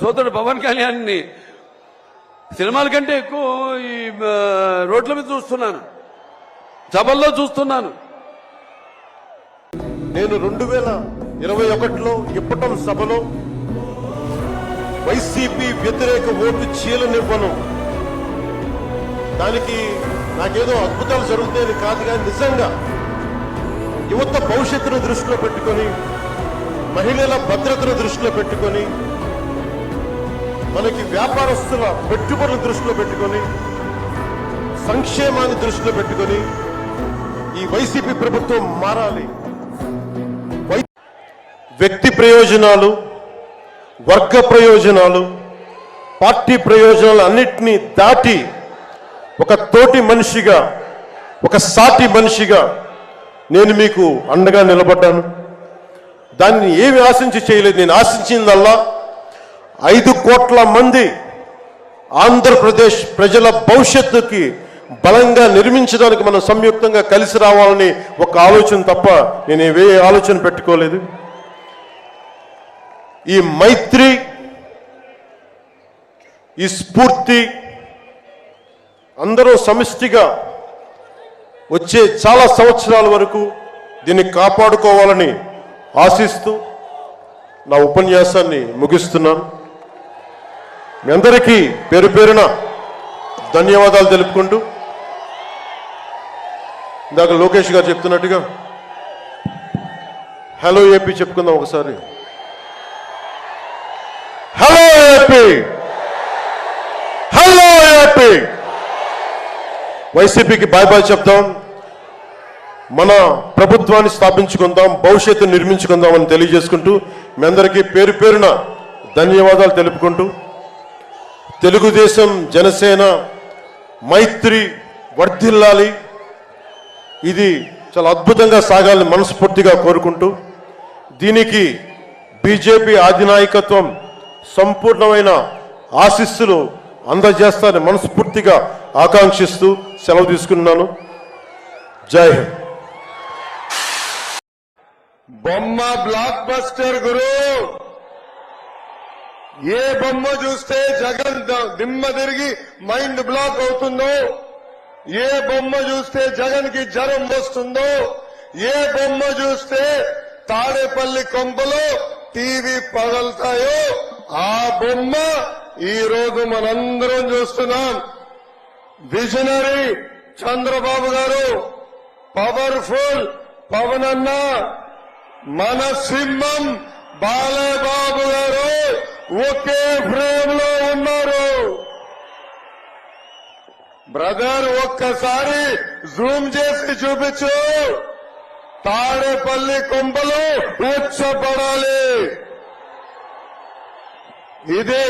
సోదరుడు పవన్ కళ్యాణ్ని సినిమాల కంటే ఎక్కువ ఈ రోడ్ల మీద చూస్తున్నాను. సభల్లో చూస్తున్నాను. నేను రెండు వేల ఇరవై ఒకటిలో ఇప్పటం సభలో వైసీపీ వ్యతిరేక ఓటు చీలనివ్వను. దానికి నాకేదో అద్భుతాలు జరుగుతాయని కాదు కానీ నిజంగా యువత భవిష్యత్తును దృష్టిలో పెట్టుకొని మహిళల భద్రతను దృష్టిలో పెట్టుకొని మనకి వ్యాపారస్తుల పెట్టుబడులు దృష్టిలో పెట్టుకొని సంక్షేమాన్ని దృష్టిలో పెట్టుకొని ఈ వైసీపీ ప్రభుత్వం మారాలి. వై- వ్యక్తి ప్రయోజనాలు వర్గ ప్రయోజనాలు పార్టీ ప్రయోజనాలు అన్నిటినీ దాటి ఒక తోటి మనిషిగా ఒక సాటి మనిషిగా నేను మీకు అండగా నిలబడ్డాను. దాన్ని ఏమి ఆశించి చేయలేదు నేను ఆశించిందల్లా ఐదు కోట్ల మంది ఆంధ్రప్రదేశ్ ప్రజల భవిష్యత్తుకి బలంగా నిర్మించడానికి మనం సంయుక్తంగా కలిసి రావాలని ఒక ఆలోచన తప్ప నేను ఏ ఆలోచన పెట్టుకోలేదు. ఈ మైత్రి ఈ స్ఫూర్తి అందరూ సమిష్టిగా వచ్చే చాలా సంవత్సరాల వరకు దీన్ని కాపాడుకోవాలని ఆశిస్తూ నా ఉపన్యాసాన్ని ముగిస్తున్నాను. మీ అందరికీ పేరు పేరున ధన్యవాదాలు తెలుపుకుంటూ ఇందాక లోకేష్ గారు చెప్తున్నట్టుగా హలో ఏపీ చెప్పుకుందాం ఒకసారి. Hello AP! Hello AP! వైసీపీకి బాయ్ బాయ్ చెప్తాం మన ప్రభుత్వాన్ని స్థాపించుకుందాం భవిష్యత్తు నిర్మించుకుందాం అని తెలియజేసుకుంటూ మీ అందరికీ పేరు పేరున ధన్యవాదాలు తెలుపుకుంటూ తెలుగుదేశం జనసేన మైత్రి వర్ధిల్లాలి. ఇది చాలా అద్భుతంగా సాగాలని మనస్ఫూర్తిగా కోరుకుంటూ దీనికి బీజేపీ అధినాయకత్వం సంపూర్ణమైన ఆశీస్సులు అందజేస్తారని మనస్ఫూర్తిగా ఆకాంక్షిస్తూ సెలవు తీసుకున్నాను జై హింద్. బొమ్మ బ్లాక్ బస్టర్ గురు! ఏ బొమ్మ చూస్తే జగన్ దిమ్మ తిరిగి మైండ్ బ్లాక్ అవుతుందో ఏ బొమ్మ చూస్తే జగన్కి జ్వరం వస్తుందో ఏ బొమ్మ చూస్తే తాడేపల్లి కొంపలో టీవీ పగలుతాయో ఆ బొమ్మ ఈ రోజు మనందరం చూస్తున్నాం. విజనరీ చంద్రబాబు గారు పవర్ఫుల్ పవన్ అన్న మన సింహం బాలయబాబు గారు ఒకే ఫ్రేమ్లో ఉన్నారు. బ్రదర్ ఒక్కసారి జూమ్ చేసి చూపించు. తాడేపల్లి కొంపలు ఉచ్చపడాలి ఇది